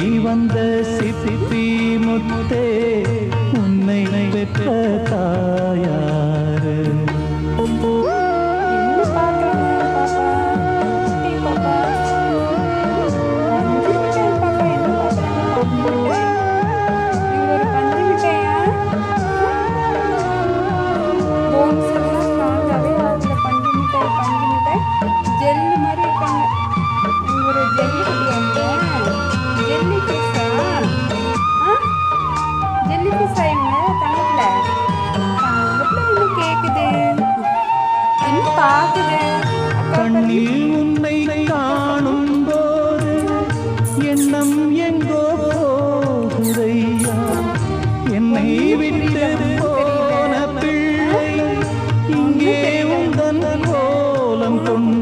ನೀವಂದ CP ಮುತ್ತೆ போன பிள்ளை இங்கே உந்தன் கோலம் கொண்டு